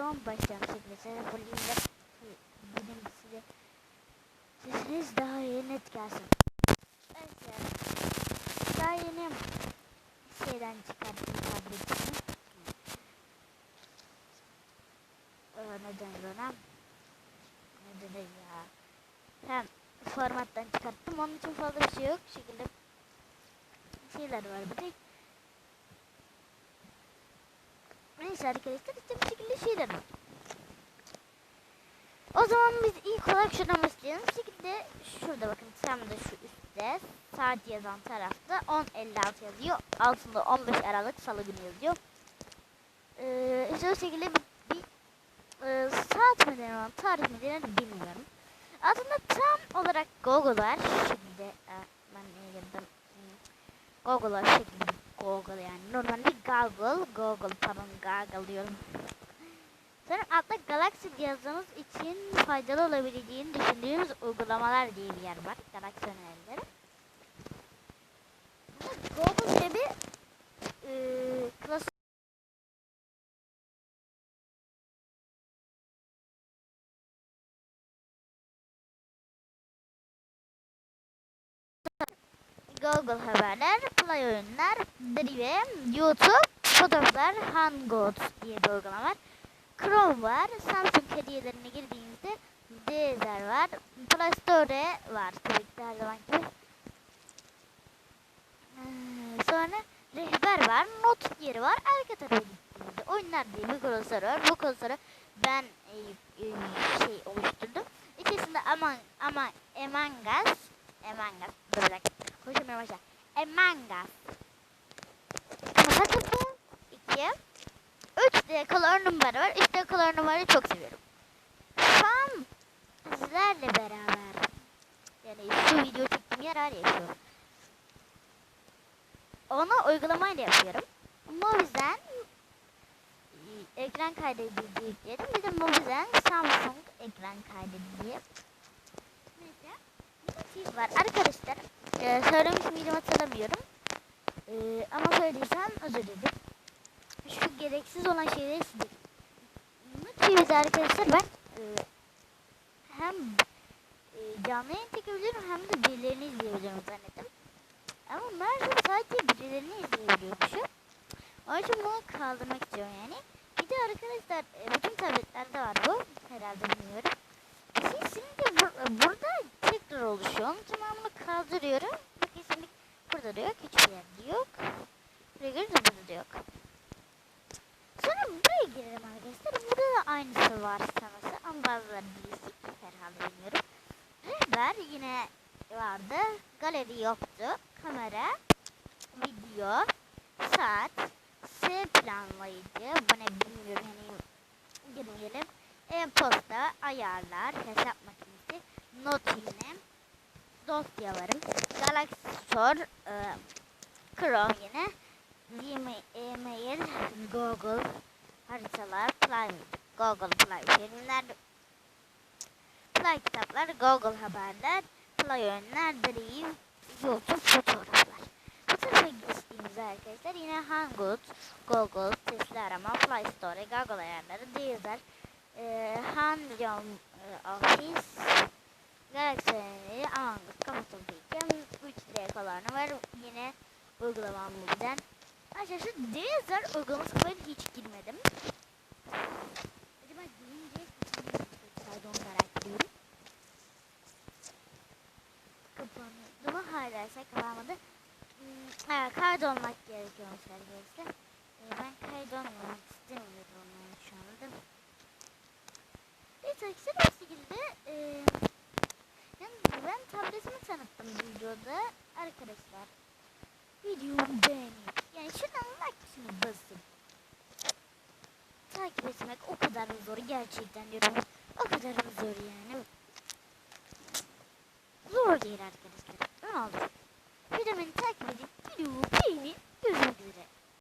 zaman başlayalım fulleyim de benim size sesiniz daha iyi net gelsin. Evet. Daha yeni şeyden çıkarttım tabletimi. Ee, ne denir ona? Ne denir ya? Hem formattan çıkarttım. Onun için fazla bir şey yok. Şu şekilde şeyler var bir tek. Neyse arkadaşlar işte bu şekilde şeyler var. O zaman biz ilk olarak şuradan başlayalım. Bu şekilde şurada bakın tam da şu üstte saat yazan tarafta 10.56 yazıyor. Altında 15 Aralık Salı günü yazıyor. Ee, işte o şekilde bir, bir e, saat mi denir tarih mi denir bilmiyorum. Altında tam olarak Google. Şimdi e, ben? Hmm, Google var şekilde Google yani. Normalde Google, Google pardon Google diyorum. Sonra altta Galaxy cihazınız için faydalı olabileceğini düşündüğümüz uygulamalar diye bir yer var. Galaxy önerileri. Google gibi e, klasik Google Haberler, Play Oyunlar, Drive, YouTube, Fotoğraflar, Hangouts diye bir uygulama var. Chrome var, Samsung hediyelerine girdiğinizde Deezer var, Play Store var tabii ki her zaman gibi. Ee, Sonra rehber var, not yeri var, arka tarafa gittiğinizde oyunlar diye bir klasör var. Bu klasörü ben e, e, şey oluşturdum. İçerisinde Among, Among, Among Us, Among Us, dur konuşamıyorum başla. Among Us. Hatırlı, iki, üç diye kalor numara var. Üç diye kalor numarayı çok seviyorum. Şu an sizlerle beraber, yani şu video çektiğim yer var ya şu. Onu uygulamayla yapıyorum. Mobizen e, ekran kaydedici yükledim. Bir de Mobizen Samsung ekran kaydedici. Neyse. Bir şey var. Arkadaşlar e, söylemiş miydim hatırlamıyorum. E, ama söylediysem özür dilerim. Şu gereksiz olan şeyleri. TV'de arkadaşlar ben e, hem e, canlı yayın çekebilirim hem de birilerini izleyebilirim zannettim. Ama meğerse sadece birilerini izleyebiliyormuşum. Onun için bunu kaldırmak istiyorum yani. Bir de arkadaşlar e, bütün tabletlerde var bu. Herhalde bilmiyorum. Şey, şimdi bur burada tekrar oluşuyor. Onun bunu kaldırıyorum. Bakın şimdi burada da yok. Hiçbir yerde yok. Buraya girince burada da yok. Sonra buraya girelim arkadaşlar. Burada da aynısı var sanırsa. Ama bazıları değişik. Herhalde bilmiyorum. Rehber yine vardı. Galeri yoktu. Kamera, video, saat, S planlayıcı. Bu ne bilmiyorum. Hani girmeyelim. E-posta, ayarlar, hesap makinesi, not yine, dosyalarım, Galaxy Store, e, Chrome yine, Gmail, Google, haritalar, Play, Google Play filmler, Play kitaplar, Google haberler, Play oyunlar, Drive, YouTube fotoğraflar. Bu tarafa geçtiğimizde arkadaşlar yine Hangout, Google, sesli arama, Play Store, Google ayarları, Deezer, e, Handion e, Office, Galaxy önerileri, Among Us, Kamusum Pekin, 3D kalanı var. Yine uygulamam bizden. Arkadaşlar şu Deezer uygulaması falan hiç girmedim. Acaba girince onu merak ediyorum. Kapandı mı? Hala ise kapanmadı. Hmm, evet, kaydolmak gerekiyormuş arkadaşlar. Ee, ben kaydolmamak istemiyorum şu anda. Neyse arkadaşlar o şekilde e, yani ben tabletimi videoda arkadaşlar. Videomu beğenin. Yani şuradan like tuşuna basın. Takip etmek o kadar zor gerçekten diyorum. O kadar zor yani. Zor değil arkadaşlar.